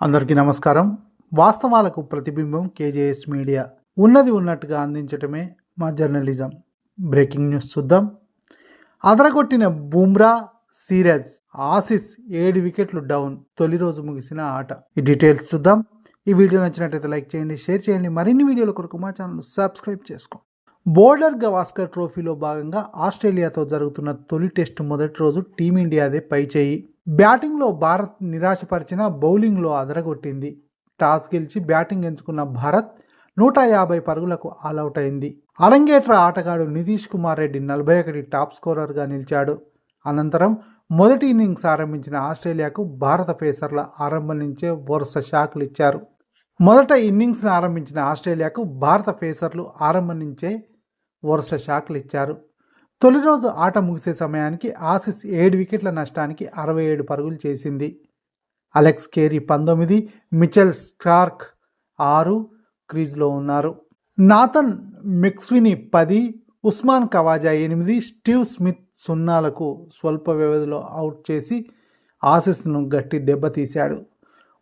అందరికీ నమస్కారం. వాస్తవాలకు ప్రతిబింబం కేజేఎస్ మీడియా. ఉన్నది ఉన్నట్టుగా అందించటమే మా జర్నలిజం. బ్రేకింగ్ న్యూస్ చూద్దాం. అదరగొట్టిన బూమ్రా సిరాజ్ ఆసిస్ ఏడు వికెట్లు డౌన్. తొలి రోజు ముగిసిన ఆట. ఈ డీటెయిల్స్ చూద్దాం. ఈ వీడియో నచ్చినట్లయితే లైక్ చేయండి షేర్ చేయండి. మరిన్ని వీడియోల కొరకు మా ఛానల్ సబ్స్క్రైబ్ చేసుకో. బోర్డర్ గవాస్కర్ ట్రోఫీలో భాగంగా ఆస్ట్రేలియాతో జరుగుతున్న తొలి టెస్టు మొదటి రోజు టీమిండియాదే పై చేయి బ్యాటింగ్లో భారత్ నిరాశపరిచిన బౌలింగ్లో అదరగొట్టింది. టాస్ గెలిచి బ్యాటింగ్ ఎంచుకున్న భారత్ నూట యాభై పరుగులకు ఆలౌట్ అయింది అరంగేట్ర ఆటగాడు నితీష్ కుమార్ రెడ్డి నలభై ఒకటి టాప్ స్కోరర్గా నిలిచాడు. అనంతరం మొదటి ఇన్నింగ్స్ ఆరంభించిన ఆస్ట్రేలియాకు భారత పేసర్ల ఆరంభం నుంచే వరుస షాకులు ఇచ్చారు. మొదట ఇన్నింగ్స్ను ఆరంభించిన ఆస్ట్రేలియాకు భారత పేసర్లు ఆరంభం నుంచే వరుస షాకులు ఇచ్చారు. తొలి రోజు ఆట ముగిసే సమయానికి ఆసిస్ ఏడు వికెట్ల నష్టానికి అరవై ఏడు పరుగులు చేసింది. అలెక్స్ కేరీ పంతొమ్మిది మిచెల్ స్టార్క్ ఆరు క్రీజ్లో ఉన్నారు. నాథన్ మెక్స్విని పది ఉస్మాన్ కవాజా ఎనిమిది స్టీవ్ స్మిత్ సున్నాలకు స్వల్ప వ్యవధిలో అవుట్ చేసి ఆసిస్ను గట్టి దెబ్బతీశాడు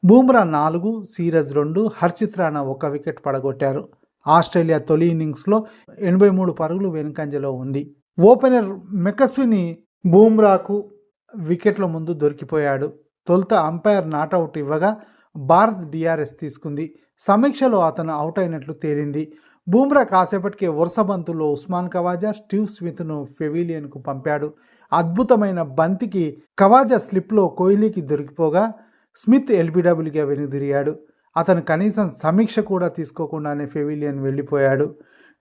బూమ్రా నాలుగు సీరజ్ రెండు హర్షిత్ రాణా ఒక వికెట్ పడగొట్టారు. ఆస్ట్రేలియా తొలి ఇన్నింగ్స్లో ఎనభై మూడు పరుగులు వెనుకంజలో ఉంది. ఓపెనర్ మెకస్విని బూమ్రాకు వికెట్ల ముందు దొరికిపోయాడు. తొలుత అంపైర్ నాటౌట్ ఇవ్వగా భారత్ డిఆర్ఎస్ తీసుకుంది. సమీక్షలో అతను అవుట్ అయినట్లు తేలింది. బూమ్రా కాసేపటికే వరుస బంతుల్లో ఉస్మాన్ కవాజా స్టీవ్ స్మిత్ను ఫెవిలియన్కు పంపాడు. అద్భుతమైన బంతికి కవాజా స్లిప్లో కోహ్లీకి దొరికిపోగా స్మిత్ ఎల్బిడబ్ల్యూగా వెనుదిరిగాడు. అతను కనీసం సమీక్ష కూడా తీసుకోకుండానే ఫెవిలియన్ వెళ్ళిపోయాడు.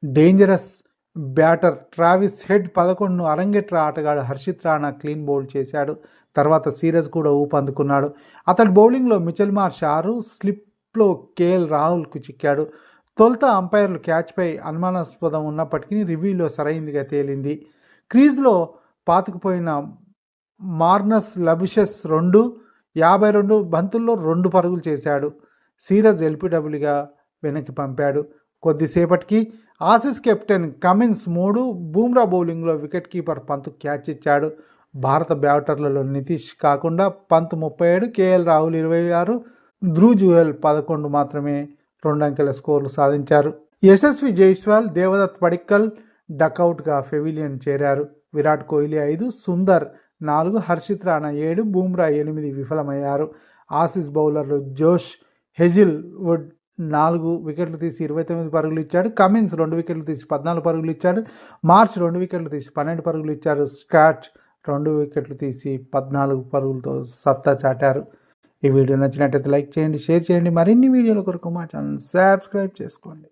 డేంజరస్ బ్యాటర్ ట్రావిస్ హెడ్ పదకొండును అరంగెట్ర ఆటగాడు హర్షిత్ రాణా క్లీన్ బౌల్ చేశాడు. తర్వాత సీరజ్ కూడా ఊపందుకున్నాడు అతడి బౌలింగ్లో మిచెల్ మార్ష్ ఆరు స్లిప్లో కేఎల్ రాహుల్కు చిక్కాడు. తొలుత అంపైర్లు క్యాచ్పై అనుమానాస్పదం ఉన్నప్పటికీ రివ్యూలో సరైందిగా తేలింది. క్రీజ్లో పాతుకుపోయిన మార్నస్ లబిషస్ రెండు యాభై రెండు బంతుల్లో రెండు పరుగులు చేశాడు. సీరజ్ ఎల్పిడబ్ల్యూగా వెనక్కి పంపాడు. కొద్దిసేపటికి ఆసిస్ కెప్టెన్ కమిన్స్ మూడు బూమ్రా బౌలింగ్లో వికెట్ కీపర్ పంత్ క్యాచ్ ఇచ్చాడు. భారత బ్యాటర్లలో నితీష్ కాకుండా పంత్ ముప్పై ఏడు కేఎల్ రాహుల్ ఇరవై ఆరు ధ్రువ్ జుహెల్ పదకొండు మాత్రమే రెండు అంకెల స్కోర్లు సాధించారు. యశస్వి జైస్వాల్ దేవదత్ పడిక్కల్ డకౌట్గా ఫెవిలియన్ చేరారు. విరాట్ కోహ్లీ ఐదు సుందర్ నాలుగు హర్షిత్ రాణా ఏడు బూమ్రా ఎనిమిది విఫలమయ్యారు. ఆసిస్ బౌలర్లు జోష్ హెజిల్ వుడ్ నాలుగు వికెట్లు తీసి ఇరవై తొమ్మిది పరుగులు ఇచ్చాడు. కమిన్స్ రెండు వికెట్లు తీసి పద్నాలుగు పరుగులు ఇచ్చాడు. మార్చ్ రెండు వికెట్లు తీసి పన్నెండు పరుగులు ఇచ్చారు స్కాట్ రెండు వికెట్లు తీసి పద్నాలుగు పరుగులతో సత్తా చాటారు. ఈ వీడియో నచ్చినట్టయితే లైక్ చేయండి షేర్ చేయండి. మరిన్ని వీడియోల కొరకు మా ఛానల్ సబ్స్క్రైబ్ చేసుకోండి.